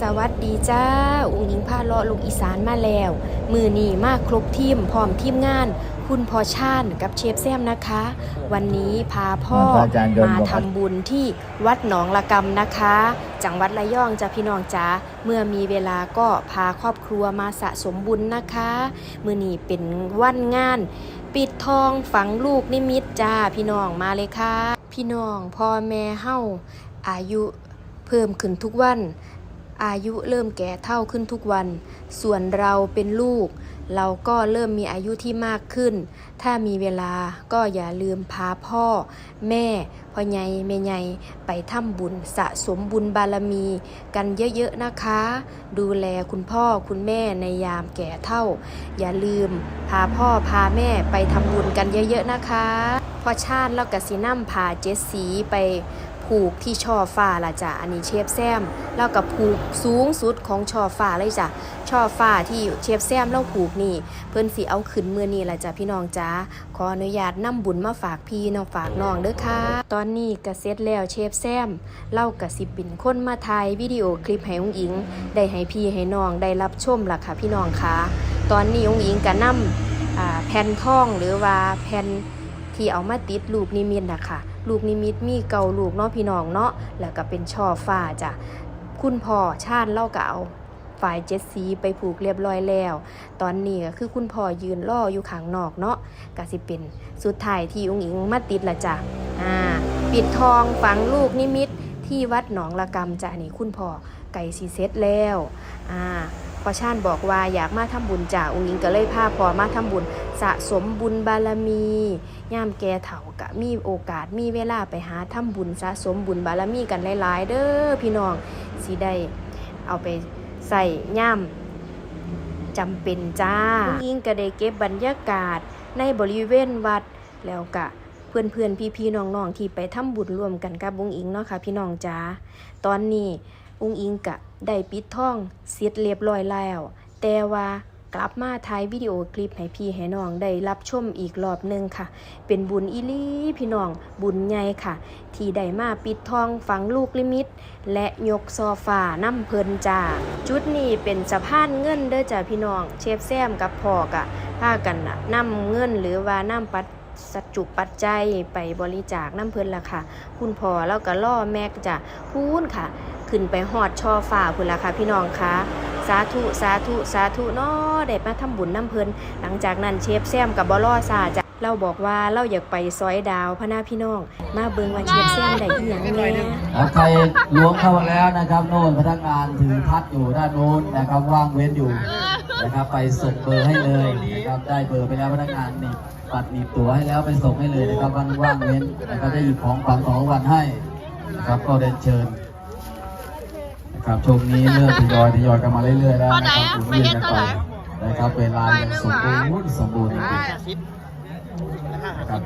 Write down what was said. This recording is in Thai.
สวัสดีจ้า อุ้งยิงพาเลาะลูกอีสานมาแล้ว มือนีมากครบทีมพร้อมทีมงาน คุณพอชาญกับเชฟแซมนะคะ วันนี้พาพ่อพระอาจารย์ยนต์มาบอกว่าทำบุญที่วัดหนองละกำนะคะ จังหวัดระยองจ้าพี่น้องจ้าเมื่อมีเวลาก็พาครอบครัวมาสะสมบุญนะคะ มือนีเป็นวันงาน ปิดทองฝังลูกนิมิตจ้าพี่น้องมาเลยค่ะ พี่น้องพ่อแม่เฮาอายุเพิ่มขึ้นทุกวัน อายุเริ่มแก่เท่าขึ้นทุกวัน ส่วนเราเป็นลูก เราก็เริ่มมีอายุที่มากขึ้น ถ้ามีเวลาก็อย่าลืมพาพ่อ แม่พ่อใหญ่แม่ใหญ่ไปทำบุญสะสมบุญบารมี กันเยอะๆนะคะ ดูแลคุณพ่อคุณแม่ในยามแก่เท่า อย่าลืมพาพ่อพาแม่ไปทำบุญกันเยอะๆนะคะ พอชาติแล้วกสิน้ำพาเจดสีไป ผูกที่ช่อฟ้าละจ้ะอันนี้เชฟแซม แล้วก็ผูกสูงสุดของช่อฟ้าเลยจ้ะช่อฟ้าที่เชฟแซมเล่าผูกนี่ เพิ่นสิเอาขึ้นมือนี่ละจ้ะพี่น้องจ้าขออนุญาตนำบุญมาฝากพี่น้องฝากน้องเด้อค่ะ ตอนนี้ก็เสร็จแล้วเชฟแซมเล่ากับสิเป็นคนมาถ่ายวิดีโอคลิปให้องอิง ได้ให้พี่ให้น้องได้รับชมล่ะค่ะพี่น้องค่ะตอนนี้องอิงก็นำอ่าแผ่นทองหรือว่าแผ่น ที่เอามาติดลูกนิมิตนะคะลูกนิมิตมีเก่าลูกเนาะพี่น้องเนาะแล้วก็เป็นช่อฟ้าจ้ะคุณพ่อชาติเล่าก็เอาฝ่ายเจ็ดสีไปผูกเรียบร้อยแล้ว ตอนนี้ก็คือคุณพ่อยืนรออยู่ข้างนอกเนาะก็สิเป็นสุดท้ายที่องค์อิงมาติดละจ้ะอ่าปิดทองฝังลูกนิมิตที่วัดหนองละกำจ้ะนี่คุณพ่อไก่สีเซ็ตแล้วอ่า พอชาญบอกว่าอยากมาทำบุญจ้ะองค์อิงก็เลยพาพ่อมาทำบุญสะสมบุญบารมีย่ามแก่เฒ่ากะมีโอกาสมีเวลาไปหาทำบุญสะสมบุญบารมีกันหลาย ๆ เด้อพี่น้องสิได้เอาไปใส่ย่ามจำเป็นจ้ายิงก็ได้เก็บบรรยากาศในบริเวณวัดแล้วกะเพื่อนเพื่อนพี่พี่ๆน้องๆที่ไปทำบุญร่วมกันกับบุ้งอิงเนาะค่ะพี่น้องจ้าตอนนี้ อุงอิงกะได้ปิดท่องเสร็จเรียบร้อยแล้ว แต่ว่ากลับมาถ่ายวิดีโอคลิปให้พี่ให้น้องได้รับชมอีกรอบหนึงค่ะ เป็นบุญอีลีพี่น้องบุญใหญ่ค่ะ ที่ได้มาปิดทองฝังลูกลิมิต และยกโซฟาน้ำเพลินจ้าจุดนี้เป็นสะพานเงินเด้อจ้าพี่น้อง เชฟแซมกับพ่อกะพากันน่ะนำเงินหรือว่าน้ำปัดสัจจุปัจจัยไปบริจาคน้ำเพลินละค่ะ คุณพ่อแล้วก็ล่อแม็กจ้ะพูนค่ะ ขึ้นไปหอดช่อฟ้าพุ่นละค่ะพี่น้องคะสาธุสาธุสาธุเนาะได้มาทำบุญน้ำเพลินหลังจากนั้นเชฟแซมกับบอล่อซาจะเราบอกว่าเราอยากไปซอยดาวพระนาพี่น้อง มาเบิงว่าเชฟแซมได้อีหยังแน่อะใครล้วงเข้ามาแล้วนะครับโน่นพนักงานถือพัดอยู่ด้านโน้นนะครับว่างเว้นอยู่นะครับไปส่งเบอร์ให้เลยนะครับได้เบอร์ไปแล้วพนักงานนี่ปัดหนีบตั๋วให้แล้วไปส่งให้เลยนะครับว่างเว้นนะครับได้หยิบของฝังของวันให้นะครับก็เดินเชิญ ครับช่วงนี้เริ่มทยอยทยอยกันมาเรื่อยๆแล้วนะครับคุณเรียนกันไปนะครับเวลายังสมบูรณ์สมบูรณ์จริงๆนะครับ